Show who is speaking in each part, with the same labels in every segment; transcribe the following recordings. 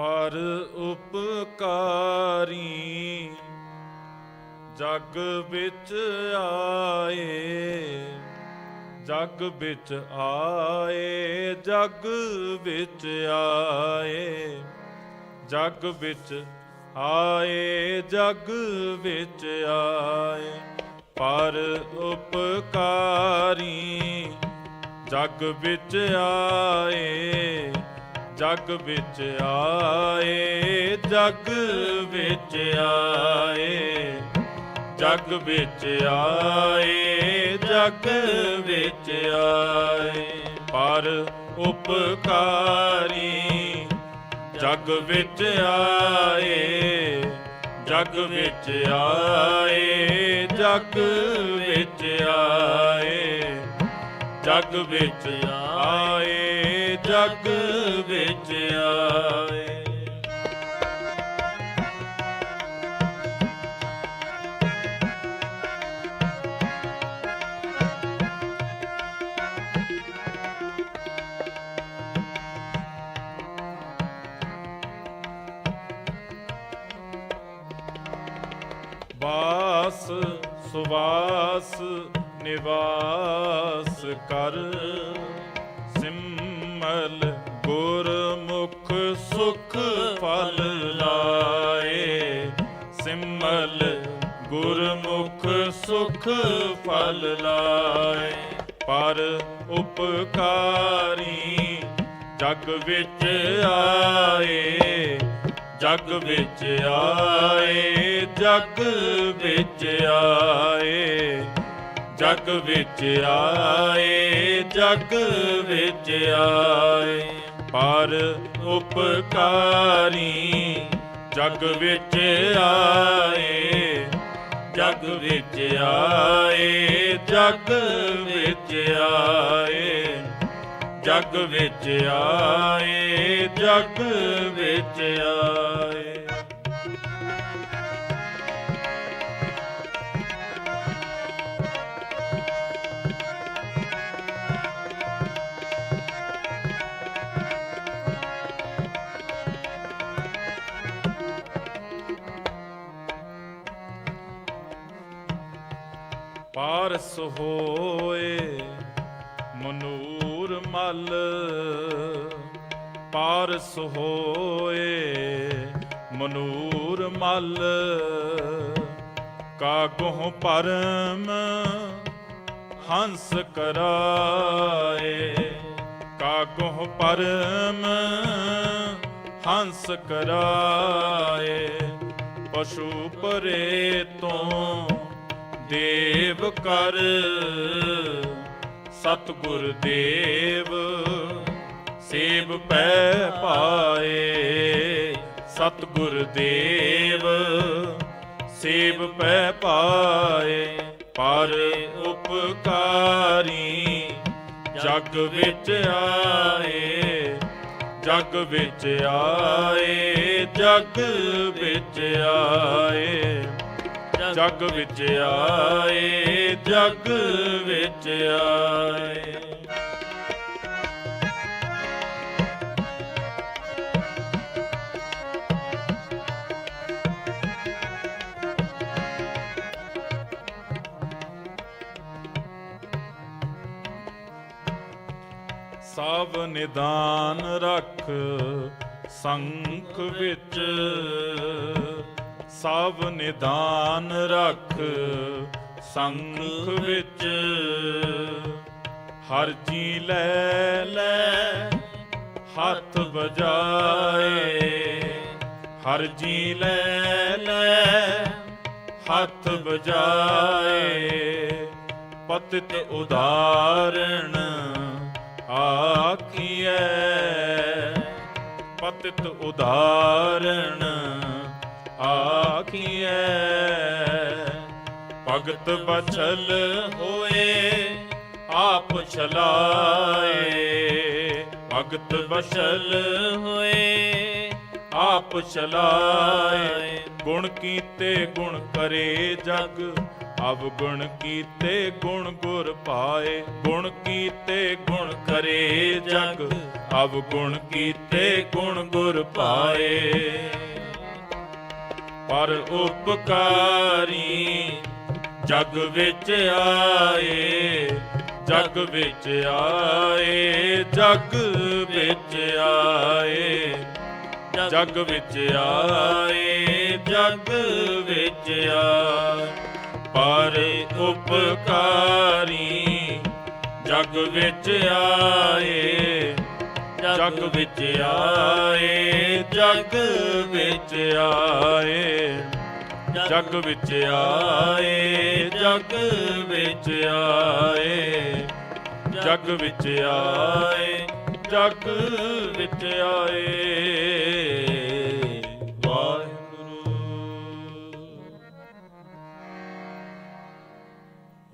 Speaker 1: ਪਰ ਉਪਕਾਰੀ ਜਗ ਵਿੱਚ ਆਏ, ਜਗ ਵਿੱਚ ਆਏ, ਜਗ ਵਿੱਚ ਆਏ, ਜਗ ਵਿੱਚ ਆਏ, ਜਗ ਵਿੱਚ ਆਏ। ਪਰ ਉਪਕਾਰੀ ਜਗ ਵਿੱਚ ਆਏ ਜਗ ਵਿੱਚ ਆਏ, ਜਗ ਵਿੱਚ ਆਏ। ਜਗ ਵਿੱਚ ਆਏ, ਜਗ ਵਿੱਚ ਆਏ। ਪਰ ਉਪਕਾਰੀ ਜਗ ਵਿੱਚ ਆਏ, ਜਗ ਵਿੱਚ ਆਏ, ਜਗ ਵਿੱਚ ਆਏ। ਜਗ ਵਿੱਚ ਆਏ। ਜਗ ਵਿੱਚ ਆਏ। ਬਾਸ ਸੁਵਾਸ ਨਿਵਾਸ ਕਰ। ਸਿਮਲ ਗੁਰਮੁਖ ਸੁਖ ਫਲ ਲਾਏ। ਸਿਮਲ, ਗੁਰਮੁਖ ਸੁਖ ਫਲ ਲਾਏ। ਪਰ ਉਪਕਾਰੀ ਜਗ ਵਿੱਚ ਆਏ। ਜਗ ਵਿੱਚ ਆਏ, ਜਗ ਵਿੱਚ ਆਏ। ਜਗ ਵਿੱਚ ਆਏ, ਜਗ ਵਿੱਚ ਆਏ। ਪਰ ਉਪਕਾਰੀ ਜਗ ਵਿੱਚ ਆਏ, ਜਗ ਵਿੱਚ ਆਏ, ਜਗ ਵਿੱਚ ਆਏ। ਜਗ ਵਿੱਚ ਆਏ, ਜਗ ਵਿੱਚ ਆਏ। ਪਾਰਸ ਹੋਏ, ਮਨੂਰ ਮਲ। ਪਾਰਸ ਹੋਏ, ਮਨੂਰ ਮਲ। ਕਾਗੋਹ ਪਰਮ ਹੰਸ ਕਰਾਏ ਕਾਗੋਹ ਪਰਮ ਹੰਸ ਕਰਾਏ। ਪਸ਼ੂ ਪਰੇ ਤੋਂ ਦੇਵ ਕਰ ਸਤਿਗੁਰ ਦੇਵ, ਸੇਵ ਪੈ ਪਾਏ। ਸਤਿਗੁਰ ਦੇਵ, ਸੇਵ ਪੈ ਪਾਏ। ਪਰ ਉਪਕਾਰੀ ਜਗ ਵਿੱਚ ਆਏ, ਜਗ ਵਿੱਚ ਆਏ, ਜਗ ਵਿੱਚ ਆਏ। ਜਗ ਵਿੱਚ ਆਏ ਜਗ ਵਿੱਚ ਆਏ। ਸਭ ਨਿਦਾਨ ਰੱਖ ਸੰਖ ਵਿੱਚ। ਸਭ ਨਿਦਾਨ ਰੱਖ ਸੰਖ ਵਿੱਚ। ਹਰ ਜੀ ਲੈ ਲੈ, ਹੱਥ ਬਜਾਏ ਹਰ ਜੀ ਲੈ ਲੈ, ਹੱਥ ਬਜਾਏ ਪਤਿਤ ਉਦਾਹਰਣ ਆਖੀਐ। ਪਤਿਤ ਉਦਾਹਰਣ ਆਖੀਐ, ਭਗਤ ਬਚਲ ਹੋਏ, ਆਪ ਚਲਾਏ। ਭਗਤ ਬਚਲ ਹੋਏ, ਆਪ ਚਲਾਏ। ਗੁਣ ਕੀਤੇ ਗੁਣ ਕਰੇ ਜਗ, ਅਵਗੁਣ ਕੀਤੇ ਗੁਣ ਗੁਰ ਪਾਏ। ਗੁਣ ਕੀਤੇ ਗੁਣ ਕਰੇ ਜਗ, ਅਵਗੁਣ ਕੀਤੇ ਗੁਣ ਗੁਰ ਪਾਏ। ਪਰ ਉਪਕਾਰੀ ਜਗ ਵਿੱਚ ਆਏ, ਜਗ ਵਿੱਚ ਆਏ, ਜਗ ਵਿੱਚ ਆਏ, ਜਗ ਵਿੱਚ ਆਏ, ਜਗ ਵਿੱਚ ਆਏ। ਪਰ ਉਪਕਾਰੀ ਜਗ ਵਿੱਚ ਆਏ ਜਗ ਵਿੱਚ ਆਏ, ਜਗ ਵਿੱਚ ਆਏ। ਜਗ ਵਿੱਚ ਆਏ, ਜਗ ਵਿੱਚ ਆਏ। ਜਗ ਵਿੱਚ ਆਏ, ਜਗ ਵਿੱਚ ਆਏ। ਵਾਹਿਗੁਰੂ।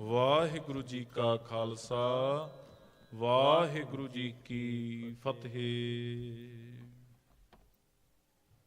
Speaker 1: ਵਾਹਿਗੁਰੂ ਜੀ ਕਾ ਖਾਲਸਾ। ਵਾਹਿਗੁਰੂ ਜੀ ਕੀ ਫਤਿਹ।